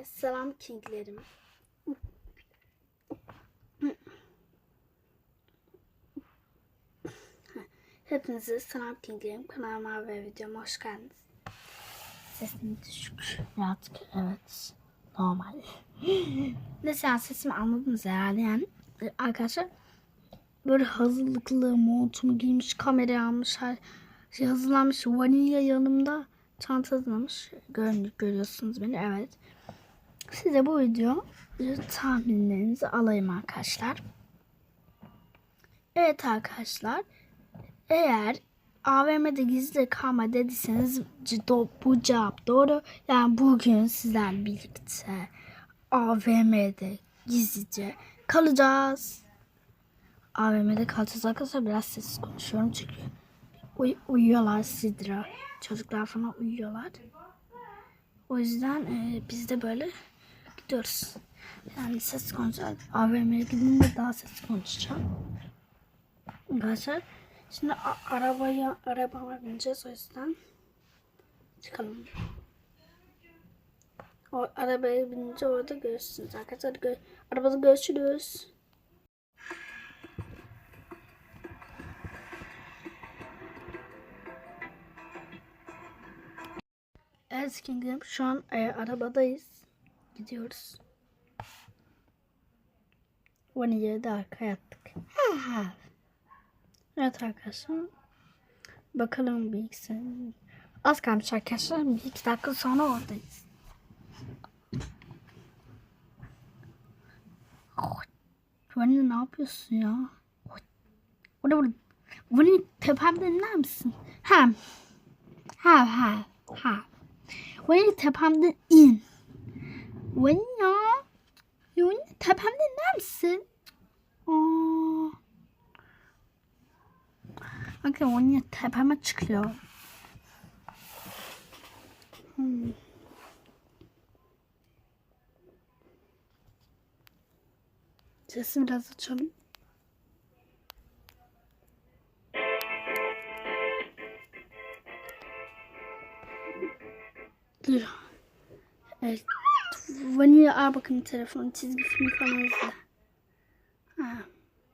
Hepinize selam kinglerim. Hepinize selam kinglerim. Kanalıma ve videoma hoş geldiniz. Sesim düşük. Birazcık evet. Normal. Yani sesimi anladınız herhalde yani. e, Arkadaşlar böyle hazırlıklı montumu giymiş, kamerayı almış, her şey hazırlanmış. Vanilya yanımda çanta hazırlamış. Gör, görüyorsunuz beni evet. Size bu video tahminlerinizi alayım arkadaşlar. Evet arkadaşlar. Eğer AVM'de gizli kalma dediyseniz bu cevap doğru. Yani bugün sizler birlikte AVM'de gizlice kalacağız. AVM'de kalacağız arkadaşlar. Biraz sessiz konuşuyorum çünkü uy- uyuyorlar Sidra. Çocuklar falan uyuyorlar. O yüzden e, biz de böyle gidiyoruz. Yani ses konuşacağız. AVM'ye gidince daha ses konuşacağım. Arkadaşlar şimdi arabaya arabama bineceğiz o yüzden çıkalım. O arabaya binince orada görürsünüz arkadaşlar. Gö- arabada görüşürüz. Evet Kingdom şu an e, arabadayız. Gidiyoruz. Vanilya da arkaya attık. Evet arkadaşlar. Bakalım bir Az kalmış arkadaşlar. Bir iki dakika sonra oradayız. Vanilya ne yapıyorsun ya? Orada burada. Vanilya tepemde iner misin? Ha. Ha ha. Ha. Vanilya tepemden in. Vanilya. Vanilya tepemden iner misin? Aa. Bakın Vanilya tepeme çıkıyor. Hmm. Sesimi biraz açalım. Dur. Evet. Vanilya al bakın telefonu çizgi film falan izle. Ha.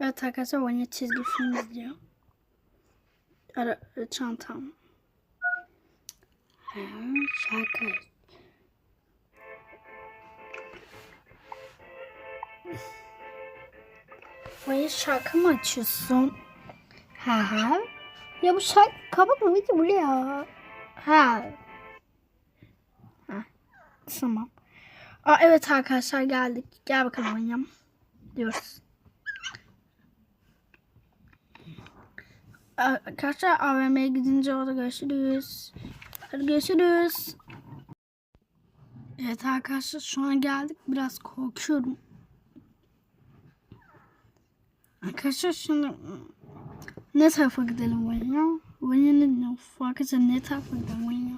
Evet arkadaşlar Vanilya çizgi film izliyor. Ara, çantam. Ha, şarkı. Vanilya şarkı mı açıyorsun? Ha ha. Ya bu şarkı kapatma video buraya. Ha. Tamam. Aa, evet arkadaşlar geldik. Gel bakalım oynayalım. Diyoruz. Arkadaşlar AVM'ye gidince orada görüşürüz. Hadi görüşürüz. Evet arkadaşlar şu an geldik. Biraz korkuyorum. Arkadaşlar şimdi ne tarafa gidelim Vanya? Vanya ne diyor? Arkadaşlar ne tarafa gidelim Vanya?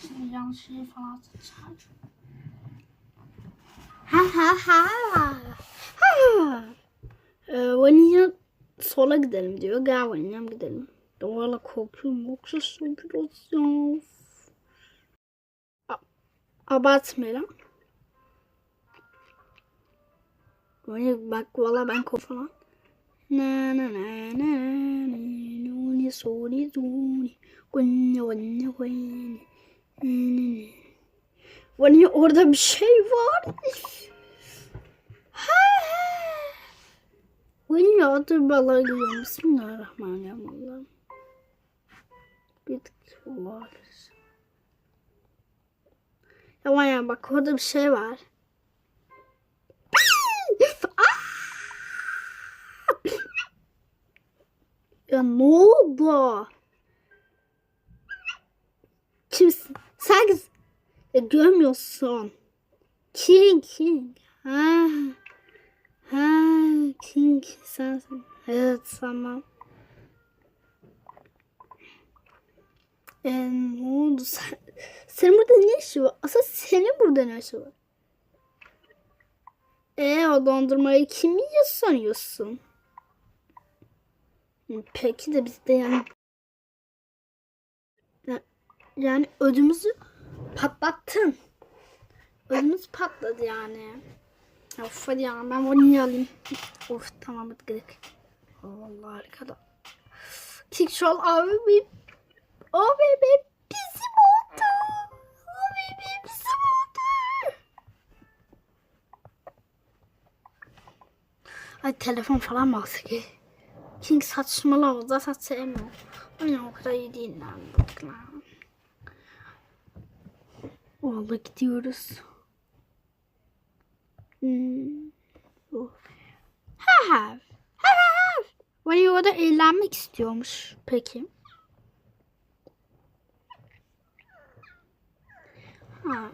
Şimdi yanlış şey falan atacağım. Ha ha ha. Ha. Ee, sola gidelim diyor. Gel Vanilya'm gidelim. Valla korkuyorum. Yoksa biraz ya. Abartmayalım. Vanilya bak valla ben korkuyorum. Na na na na na nuni gunya gunya Vanilya orada bir şey var. Ha. Vanilya dur balığa gidiyorum. Bismillahirrahmanirrahim. Bir tık var. Ya Vanilya bak orada bir şey var. Ya ne oldu? Kimsin? Sen ya görmüyorsun. King King. Ha. Ha King sensin. Evet tamam. Ee, ne oldu? Sen, senin burada ne işi var? Asıl senin burada ne işi var? Ee o dondurmayı kim yiyor sanıyorsun? Peki de biz de yani Ya- yani ödümüzü patlattın. Ödümüz patladı yani. Of hadi ya ben vanilya alayım. Of tamam hadi gidelim. Vallahi harika Kickşol abi bir abi bir bizim oldu. Abi bir bizim oldu. Ay telefon falan mı alsak? ya? King saçmalama zaten sevmiyorum. O kadar iyi değil lan. Bak lan. Vallahi gidiyoruz. Hmm. Oh. Have. Have have. Vani orada eğlenmek istiyormuş. Peki. Ha.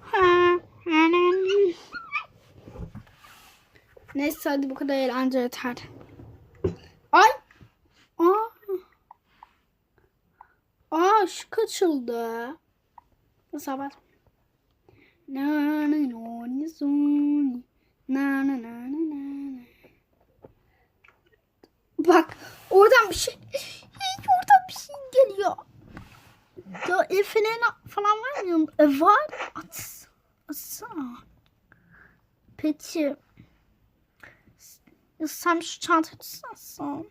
Ha. Neyse hadi bu kadar eğlence yeter. Ay. Aa. Aa şu kaçıldı. Nasıl haber? Na na no ni zuni. Na na na na na. Bak oradan bir şey. Hiç oradan bir şey geliyor. Ya el feneri falan var mı? E, var. At. Atsana. Peki. Sen şu çantayı tutsan.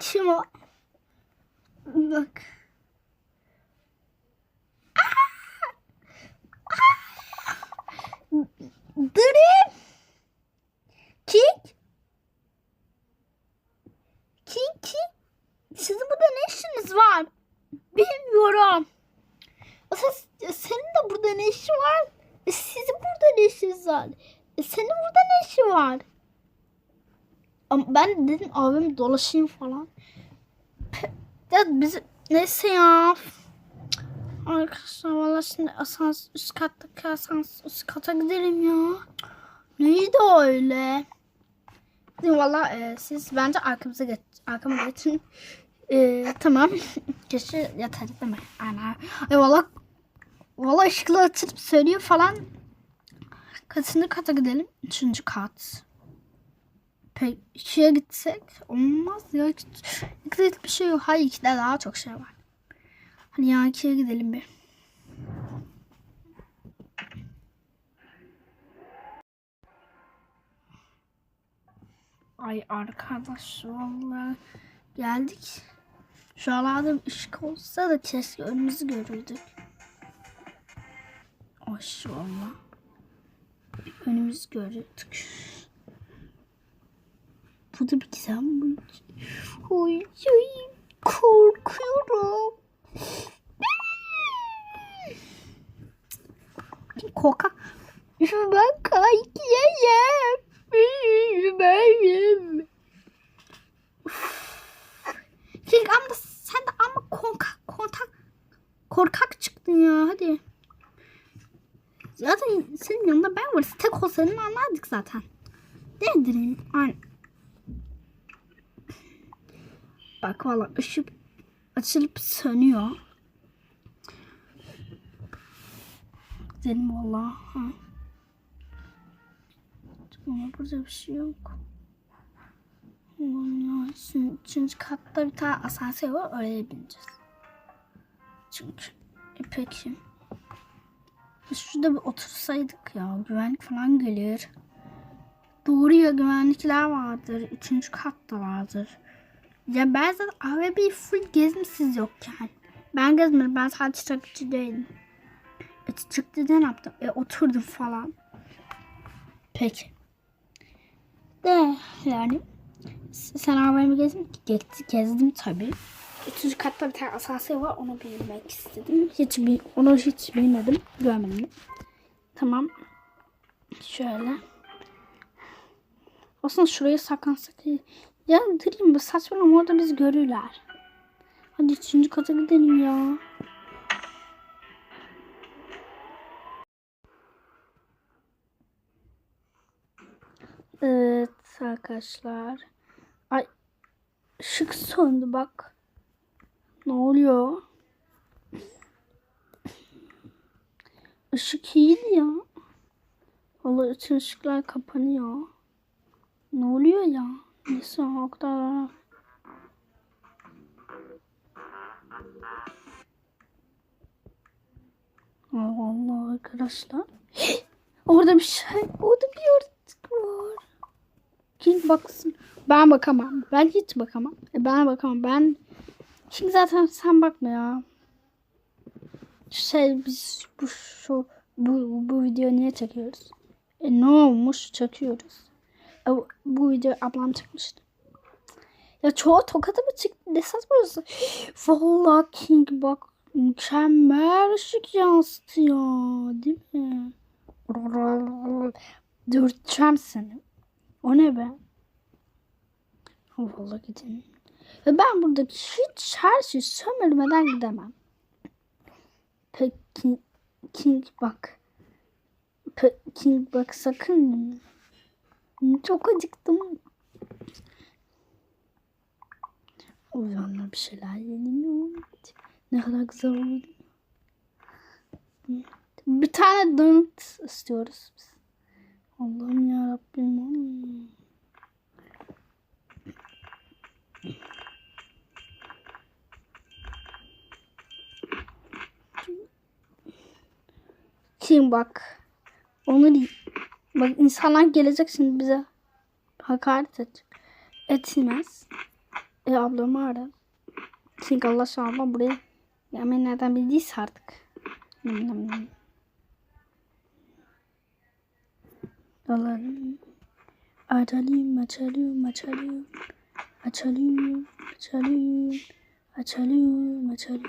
Kim o? Bak. Dırım. Kik. Kik kik. Sizin burada ne işiniz var? Bilmiyorum. Aslında senin de burada ne işin var? E, Sizin burada ne işiniz var? E, senin burada ne işin var? Ama ben dedim abim dolaşayım falan. Ya biz neyse ya. Arkadaşlar valla şimdi asans üst kattaki asans üst kata gidelim ya. Neydi öyle? Valla e, siz bence arkamıza geç, arkama geçin. E, tamam. Geçi yeter değil mi? Aynen. Ay valla valla ışıkları açıp söylüyor falan. Kaçıncı kata gidelim? Üçüncü kat. Peki ikiye gitsek olmaz ya. İki- İkide bir şey yok. Hayır ikide daha çok şey var. Hadi ya ikiye gidelim bir. Ay arkadaş vallahi geldik. Şu an ışık olsa da keşke önümüzü görürdük. Hoş valla. Önümüzü görürdük. Bu da bir güzel mi? Oy, oy, korkuyorum. Korkak. Ben kaykıyayım. Benim. Fik ama sen de ama korkak, korkak, korkak çıktın ya hadi. Zaten senin yanında ben varız. Tek olsaydın anlardık zaten. Değdirin. Aynen. Bak valla ışık açılıp sönüyor. Gidelim valla. Ama burada bir şey yok. Şimdi üçüncü katta bir tane asansör var. Oraya bineceğiz. Çünkü e, peki. Biz şurada bir otursaydık ya. Güvenlik falan gelir. Doğru ya güvenlikler vardır. Üçüncü katta vardır. Ya ben zaten AVB'yi full gezmişsiz yokken. Ben gezmedim. Ben sadece çakıcı değilim. Çıktı ne yaptım? E, oturdum falan. Peki. De yani sen AVM'i gezdin mi? Ge- gezdim tabii. Üçüncü katta bir tane asansör var. Onu bilmek istedim. Hiç bil onu hiç bilmedim. Görmedim. Tamam. Şöyle. Aslında şuraya saklansak iyi. Ya durayım bu saçmalama orada bizi görürler. Hadi üçüncü kata gidelim ya. Evet arkadaşlar. Ay ışık söndü bak. Ne oluyor? Işık iyiydi ya. Vallahi bütün ışıklar kapanıyor. Ne oluyor ya? Neyse o kadar. Allah Allah arkadaşlar. Orada bir şey. Orada bir yaratık var. Kim baksın? Ben bakamam. Ben hiç bakamam. E, Ben bakamam. Ben Şimdi zaten sen bakma ya. Şey biz bu şu bu, bu videoyu niye çekiyoruz? E ne olmuş çekiyoruz. E, bu- video ablam çekmişti. Ya çoğu tokadı mı çıktı? Esas burası. Vallahi King bak mükemmel ışık yansıtıyor. Değil mi? Dürteceğim seni. O ne be? Vallahi gidin. Ve ben burada hiç her şeyi sömürmeden gidemem. Peki King bak. Pe King bak sakın. Çok acıktım. Zaman bir şeyler yeniyor. Ne kadar güzel oldu. Bir tane donut istiyoruz biz. Allah'ım ya Rabbim. Kim bak. Onu. Bak insanlar gelecek şimdi bize hakaret edecek. Etmez. E ablamı ara. Çünkü Allah şu abla buraya gelmeyi nereden bildiyse artık. Nım. Alalım. Açalım, açalım, açalım. Açalım, açalım. Açalım, açalım.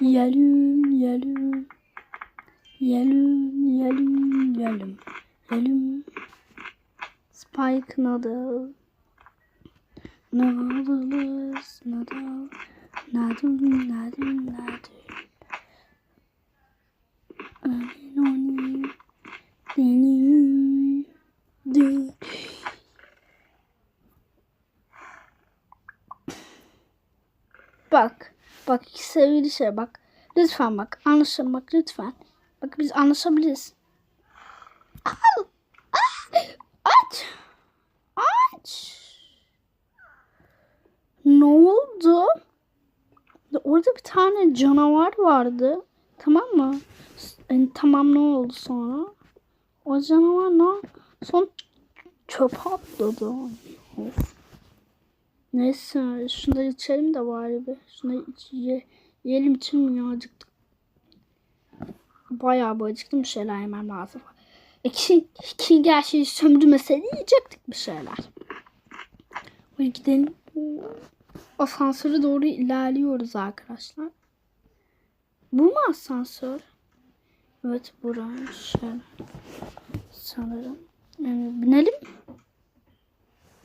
Yiyelim, yiyelim. Yiyelim, yiyelim, yiyelim. Yiyelim. Spike noodle. Noodles, noodle. Noodle, noodle, noodle. Oni, oni. Dini. Bak. Bak sevgili şey bak. Lütfen bak. Anlaşalım bak lütfen. Bak biz anlaşabiliriz. Al. Aç. Aç. Ne oldu? Orada bir tane canavar vardı. Tamam mı? Yani tamam ne oldu sonra? O canavar ne? Son çöpe atladı. Of. Neyse şunu içelim de bari be. Şunu iç, ye, yiyelim için mi acıktık. Bayağı bu acıktım bir şeyler yemem lazım. E ki, ki gerçeği sömürmeseydi yiyecektik bir şeyler. Hadi gidelim. Asansöre doğru ilerliyoruz arkadaşlar. Bu mu asansör? Evet buraymış. Şöyle. Sanırım. Yani binelim.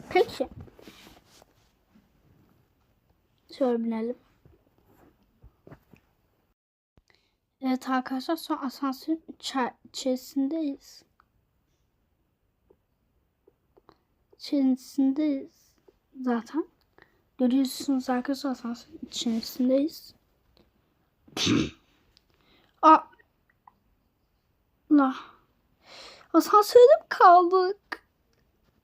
Peki. Şöyle binelim. Evet arkadaşlar asansörün içe- içerisindeyiz. İçerisindeyiz zaten. Görüyorsunuz arkadaşlar asansörün içerisindeyiz. Aa. La. Asansörde mi kaldık?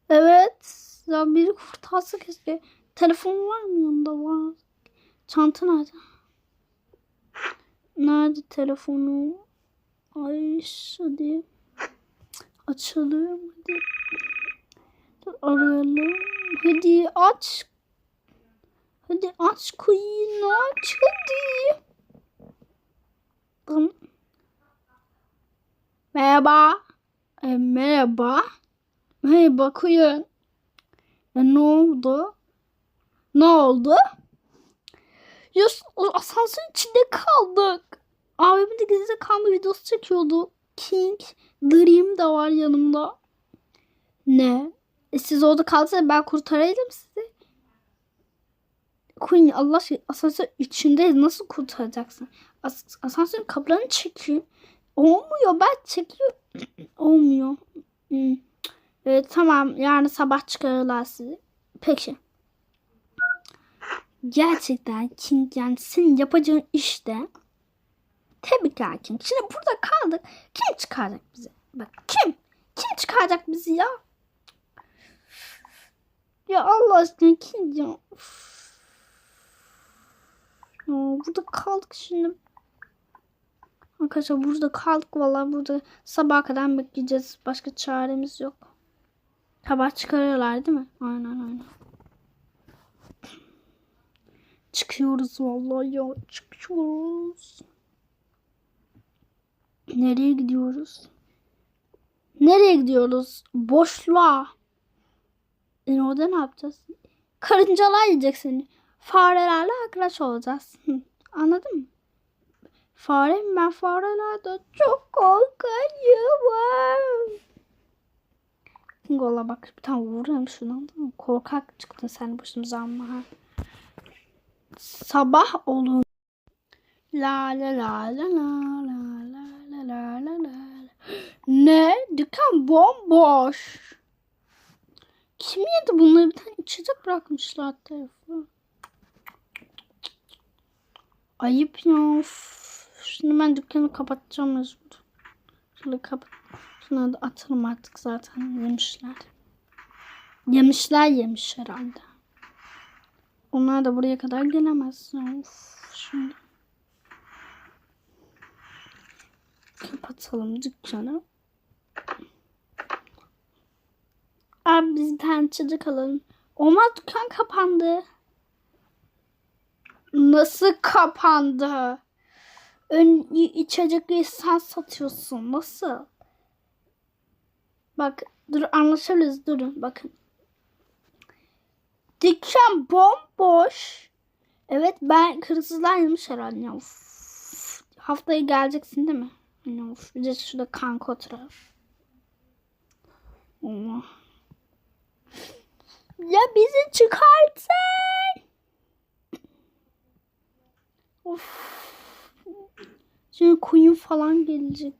Evet. Ya biri kurtarsa keşke. Telefon var mı yanında? Var. Çanta nerede? Nerede telefonu? Ay hadi. Açalım hadi. Dur arayalım. Hadi aç. Hadi aç koyun aç hadi. Merhaba. E, merhaba. Merhaba koyun. E, ne oldu? Ne oldu? Yus asansörün içinde kaldık. Abimin de gizli kalma videosu çekiyordu. King, Dream de var yanımda. Ne? E siz orada kalsanız ben kurtaraydım sizi. Queen Allah aşkına asansör içindeyiz. Nasıl kurtaracaksın? As asansörün kapılarını çekeyim. Olmuyor ben çekiyorum. Olmuyor. Hmm. E, tamam yarın sabah çıkarırlar sizi. Peki. Gerçekten King yani senin yapacağın işte tebrikler King. Şimdi burada kaldık. Kim çıkaracak bizi? Bak kim? Kim çıkaracak bizi ya? Ya Allah aşkına King ya. Üf. Ya burada kaldık şimdi. Arkadaşlar burada kaldık vallahi burada sabaha kadar bekleyeceğiz. Başka çaremiz yok. Sabah çıkarıyorlar değil mi? Aynen aynen. Çıkıyoruz vallahi ya. Çıkıyoruz. Nereye gidiyoruz? Nereye gidiyoruz? Boşluğa. E orada ne yapacağız? Karıncalar yiyecek seni. Farelerle arkadaş olacağız. Anladın mı? Fare mi? Ben farelerden çok korkuyorum. Gola bak bir tane anladın mı? Korkak çıktın sen başımıza ama. Sabah olur. La la la la la la la la la la la. Ne? Dükkan bomboş. Kim yedi bunları? Bir tane içecek bırakmışlar tarafı. Ayıp ya. Of. Şimdi ben dükkanı kapatacağım mecbur. Şöyle kapat. Şunları da atalım artık zaten yemişler. Yemişler yemiş herhalde. Onlar da buraya kadar gelemez. Of, şimdi. Kapatalım dükkanı. Abi biz bir tane. Olmaz dükkan kapandı. Nasıl kapandı? Ön içecekleri sen satıyorsun. Nasıl? Bak dur anlaşabiliriz durun bakın. Dükkan bomboş. Evet ben hırsızlar yemiş herhalde. Uf. Haftaya geleceksin değil mi? Of. Bir de şurada kanka oturalım. Allah. Ya bizi çıkartın. Of. Şimdi koyun falan gelecek.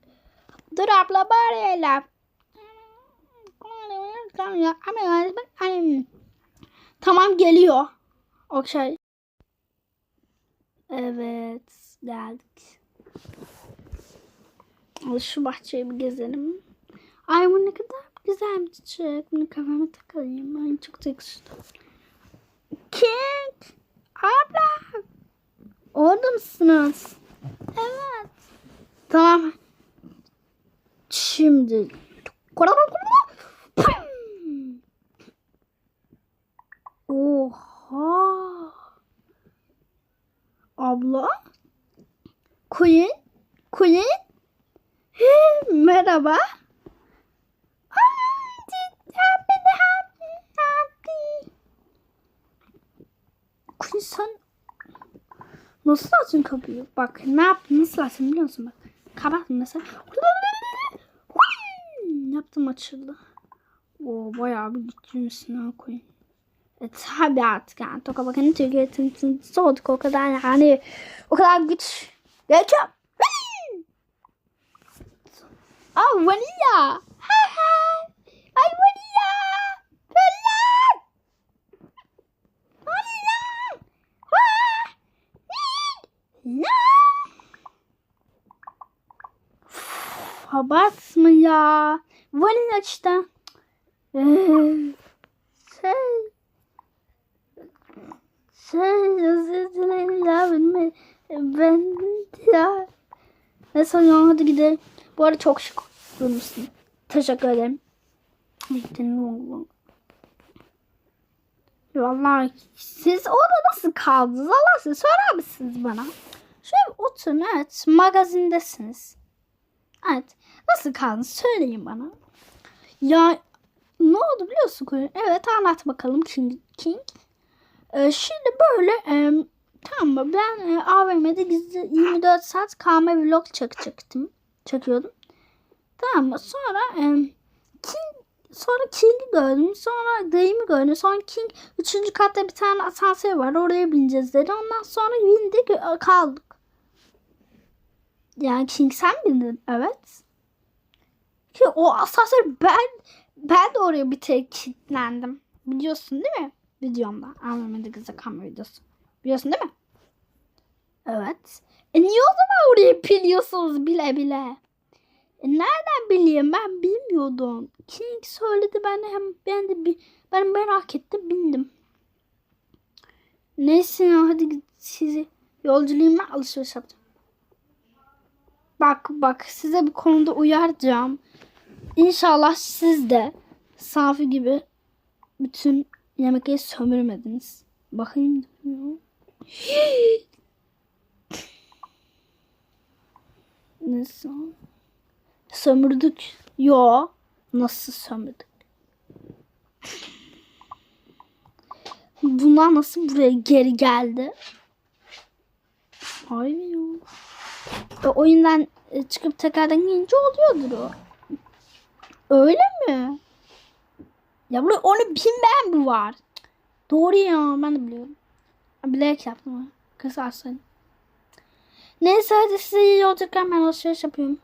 Dur abla bari la. Tamam geliyor. Okey. Evet geldik. Şu bahçeyi bir gezelim. Ay bu ne kadar güzel bir çiçek. Bunu kafama takayım. Ay çok yakıştı. King. Abla. Orada mısınız? Evet. Tamam. Şimdi. Oha. Abla. Queen. Queen. Merhaba. Queen sen Nasıl açın kapıyı? Bak ne yaptın? Nasıl açtın biliyor musun? Bak. Kapattın mesela. Yaptım açıldı. Oo bayağı bir güçlüymüşsün ha koyun. E tabi artık yani. Toka bakın Türkiye tıntısı olduk o kadar yani. O kadar güç. Geçiyorum. Aa vanilya. Ha ha. Ay vanilya. Felak. Vanilya. Ha. Ya. Uf, Abartma ya. Vanilya işte. Şey. Şey özür dilerim ya benim ben ya. Neyse ya hadi gidelim. Bu arada çok şık durmuşsun. Teşekkür ederim. Vallahi siz orada nasıl kaldınız? Allah size söyler misiniz bana? Şöyle oturun evet. Magazindesiniz. Evet. Nasıl kaldınız? Söyleyin bana. Ya ne oldu biliyorsun Koyun? Evet anlat bakalım King. King. Ee, şimdi böyle e, tamam mı? Ben e, AVM'de gizli 24 saat kalma vlog çekecektim. Çekiyordum. Tamam mı? Sonra e, King Sonra King'i gördüm. Sonra dayımı gördüm. Sonra King 3. katta bir tane asansör var. Oraya bineceğiz dedi. Ondan sonra bindik e, kaldık. Yani King sen bindin. Evet. Ki o asansör ben ben de oraya bir tek kilitlendim. Biliyorsun değil mi? Videomda. Anlamadı kızı kamera videosu. Biliyorsun değil mi? Evet. E niye o zaman oraya biliyorsunuz bile bile? E nereden bileyim ben bilmiyordum. King söyledi ben de hem ben de bir ben merak ettim bindim. Neyse hadi sizi yolculuğuma alışveriş yapacağım. Bak bak size bir konuda uyaracağım. İnşallah siz de Safi gibi bütün yemekleri sömürmediniz. Bakayım. Nasıl? Sömürdük. Yo. Nasıl sömürdük? Bunlar nasıl buraya geri geldi? Ay ya. E, oyundan e, çıkıp tekrardan gelince oluyordur o. Öyle mi? Ya burada onu bilmeyen mi var? Doğru ya ben de biliyorum. Bilerek yaptım ama. Kısarsın. Neyse hadi size iyi yolculuklar ben alışveriş yapıyorum.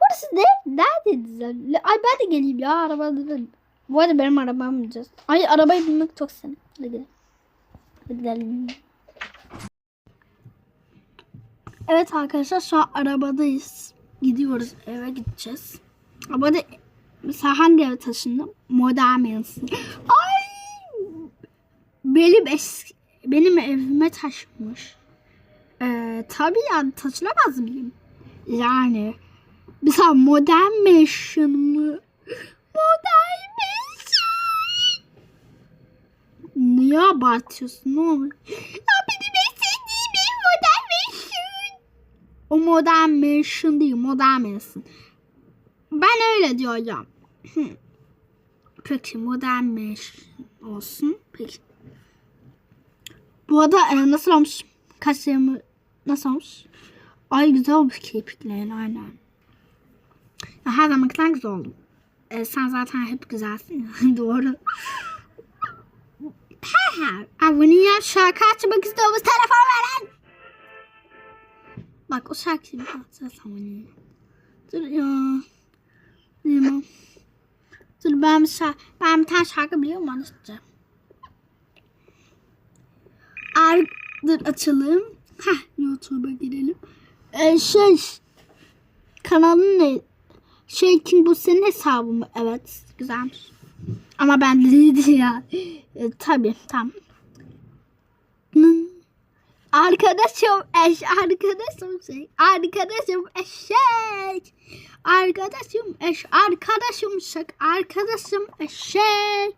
Burası ne? Neredeydiniz? Ay ben de geleyim ya arabada. Bu arada benim arabam bineceğiz. Ay arabayı binmek çok senin. Hadi gidelim. Hadi gidelim. Evet arkadaşlar şu an arabadayız. Gidiyoruz eve gideceğiz. Arabada mesela hangi eve taşındım? Modern Mansion. Ay! Benim eski, benim evime taşınmış. Ee, tabii yani taşınamaz mıyım? Yani mesela Modern Mansion mı? Modern Mansion. Niye abartıyorsun? Olur? Ya benim en sevdiğim ev Modern Mansion. O Modern Mansion değil, Modern Mansion. Ben öyle. Hı. Peki Modern Mansion olsun. Peki. Bu arada e, nasıl olmuş? Kaşlarımı nasıl olmuş? Ay güzel olmuş kirpiklerin aynen. Ya, her zamankinden güzel oldum. E, sen zaten hep güzelsin. Doğru. He he. Abone şarkı açmak istiyoruz. Telefon verin. Bak o şarkıyı bir açacağız abone. Dur ya. Bilmem. Dur ben bir, ben bir tane şarkı biliyorum onu açalım. Heh YouTube'a girelim. Ee, şey kanalın ne? Şey kim bu senin hesabın mı? Evet güzelmiş. Ama ben değildi ya. E, tabii tamam. Arkadaşım eş, arkadaşım şey, arkadaşım eşek. Arkadaşım eş, arkadaşım şak, arkadaşım eşek.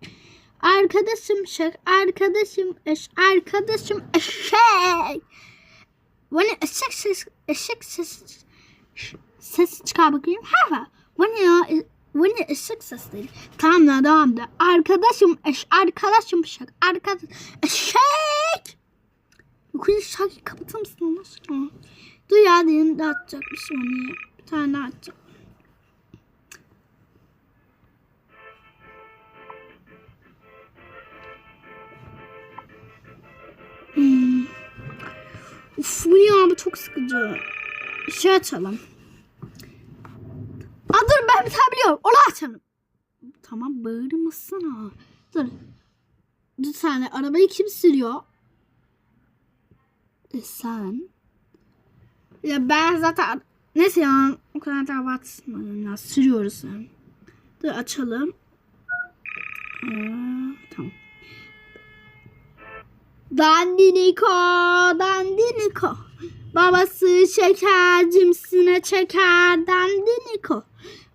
Arkadaşım şak, arkadaşım eş, arkadaşım eşek. Bu ne eşek ses, eşek ses, ses çıkar bakayım. Ha ha. Bu ne ya? Bu ne eşek sesleri? Tamam da devam da. Arkadaşım eş, arkadaşım şak, arkadaş eşek. Okuyun şarkıyı kapatır mısın Allah aşkına? Dur ya diyelim de atacak bir şey onu ya. Bir tane daha atacak. Hmm. Uf bu ya bu çok sıkıcı. Şey açalım. Aa dur ben bir tane biliyorum. Onu açalım. Tamam bağırmasana. Dur. Bir saniye arabayı kim sürüyor? E sen? Ya ben zaten neyse ya o kadar da abartmayalım ya sürüyoruz yani. Dur açalım. Aa, tamam. Dandiniko, dandiniko. Babası şeker cimsine çeker dandiniko.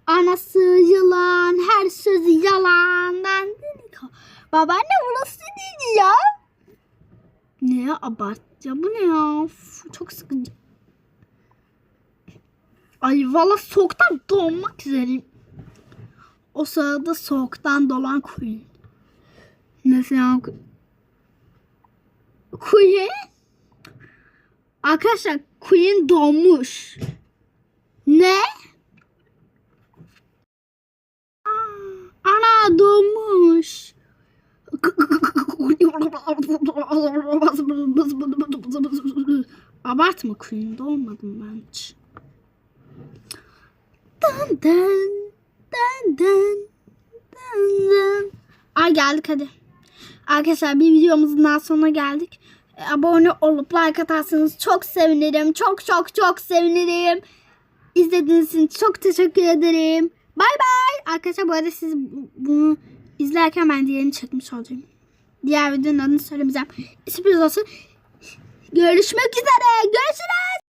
Anası yılan, her sözü yalan dandiniko. Babaanne burası değil ya. Ne ya abart ya bu ne ya? Uf, çok sıkıcı. Ay valla soğuktan donmak üzereyim. O sırada soğuktan dolan Queen. Mesela Queen Arkadaşlar Queen donmuş. Ne? Ana donmuş. Abartma Queen'de olmadım ben hiç. Dın dın dın dın dın dın. Ay geldik hadi. Arkadaşlar bir videomuzun daha sonuna geldik. E, Abone olup like atarsanız çok sevinirim. Çok çok çok sevinirim. İzlediğiniz için çok teşekkür ederim. Bay bay. Arkadaşlar bu arada siz bu- bunu izlerken ben diğerini çekmiş olacağım. Diğer videonun adını söylemeyeceğim. Sürpriz olsun. Görüşmek üzere. Görüşürüz.